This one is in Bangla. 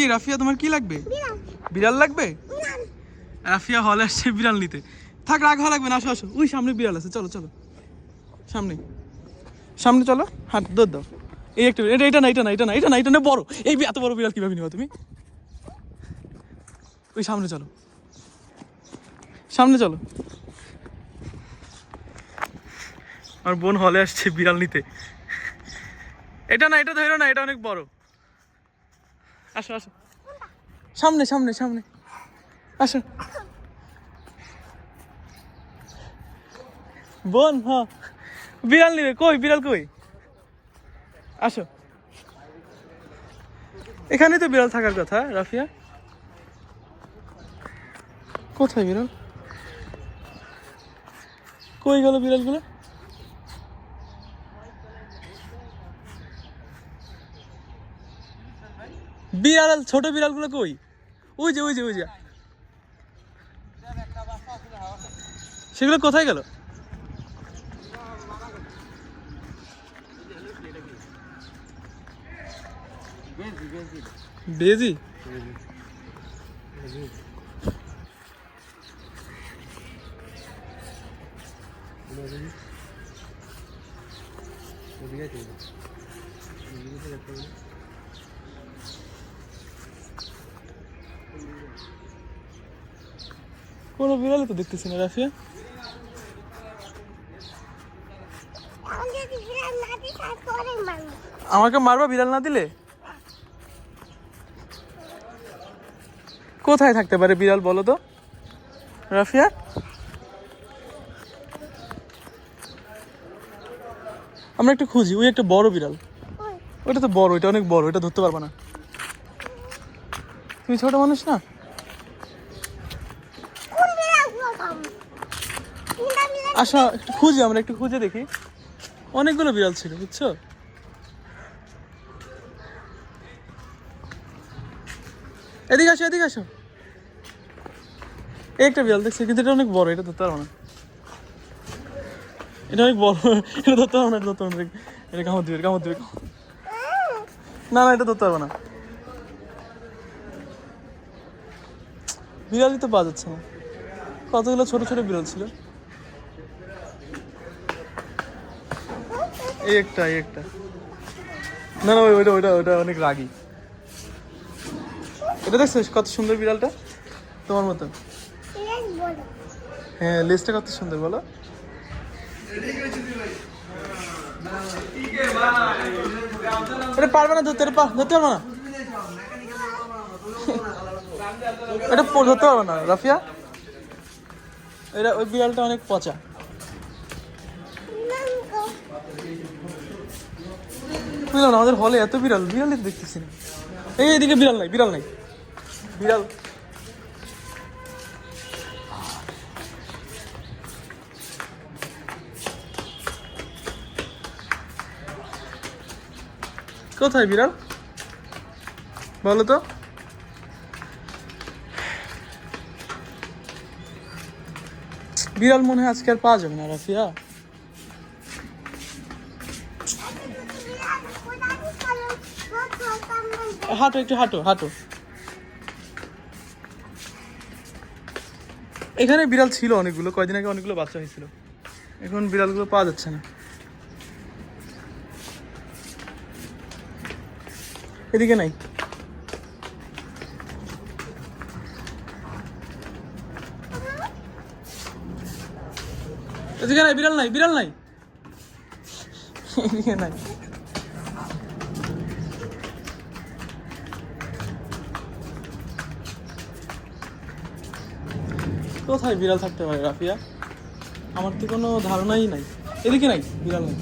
কি রাফিয়া তোমার কি লাগবে? বিড়াল। লাগবে? রাফিয়া হলে আসছে বিড়াল নিতে। থাক রাগ হওয়া লাগবে না আসো আসো। ওই সামনে বিড়াল আছে চলো চলো। সামনে। সামনে চলো হাত দৌড় দাও এই একটা এটা এটা না এটা না এটা না এটা না এটা না বড়। এই এত বড় বিড়াল কীভাবে নিবা তুমি? ওই সামনে চলো। সামনে চলো। আর বোন হলে আসছে বিড়াল নিতে। এটা না এটা ধরো না এটা অনেক বড়। আসো আসো। সামনে সামনে সামনে। আসো। বোন, হ। বিড়াল নিবে। কই, বিড়াল কই? আসো। এখানে তো বিড়াল থাকার কথা, রাফিয়া। কোথায় বিড়াল? কই গেল বিড়ালগুলো? বিড়াল ছোট বিড়ালগুলো কই? ওই যে ওই যে ওই যে। সেগুলো কোথায় গেল? বেজি? কোনো বিড়ালই তো দেখতেছি না, রাফিয়া। বিড়াল আমাকে মারবা বিড়াল না দিলে? কোথায় থাকতে পারে বিড়াল বলো তো? রাফিয়া? আমরা একটু খুঁজি, ওই একটা বড় বিড়াল। ওইটা তো বড়, ওইটা অনেক বড়, ওইটা ধরতে পারবা না। তুমি ছোট মানুষ না কোন বিড়ালগুলো খাব? তিনটা বিড়াল আসো, একটু খুঁজি, আমরা একটু খুঁজে দেখি। অনেকগুলো বিড়াল ছিল, বুঝছ? এদিকে আসো এদিকে আসো। একটা বিড়াল দেখছি, কিন্তু এটা অনেক বড়, এটা ধরতে পারব না। এটা অনেক বড়, এটা ধরতে পারব না, এটা ধরতে পারব না এটা কামড় দিবে কামড় দিবে। না না, এটা ধরতে পারব না। বিড়ালই তো পাওয়া যাচ্ছে না। কতগুলো ছোট ছোট বিড়াল ছিল? একটা একটা। না না ওইটা ওইটা ওইটা অনেক রাগী। এটা দেখছ কত সুন্দর বিড়ালটা? তোমার মতো। হ্যাঁ লেজটা কত সুন্দর, বলো। এটা পারবে না ধরতে পা- ধরতে পারবে না? এটা ধরতে পারবে না, রাফিয়া? এটা ওই বিড়ালটা অনেক পচা। বুঝলাম আমাদের হলে এত বিড়াল বিড়ালই দেখতেছি না। এই এদিকে বিড়াল নাই বিড়াল নাই। বিড়াল। কোথায় বিড়াল? বলো তো। বিড়াল মনে হয় আজকে আর পাওয়া যাবে না, রাফিয়া। হাঁটো, একটু হাঁটো হাঁটো। এখানে বিড়াল ছিল অনেকগুলো, কয়দিন আগে অনেকগুলো বাচ্চা হয়েছিল। এখন বিড়ালগুলো পাওয়া যাচ্ছে না। এদিকে নাই। এদিকে নাই, বিড়াল নাই বিড়াল নাই। এদিকে নাই। কোথায় বিড়াল থাকতে পারে রাফিয়া? আমার তো কোনো ধারণাই নাই। এদিকে নাই বিড়াল নাই।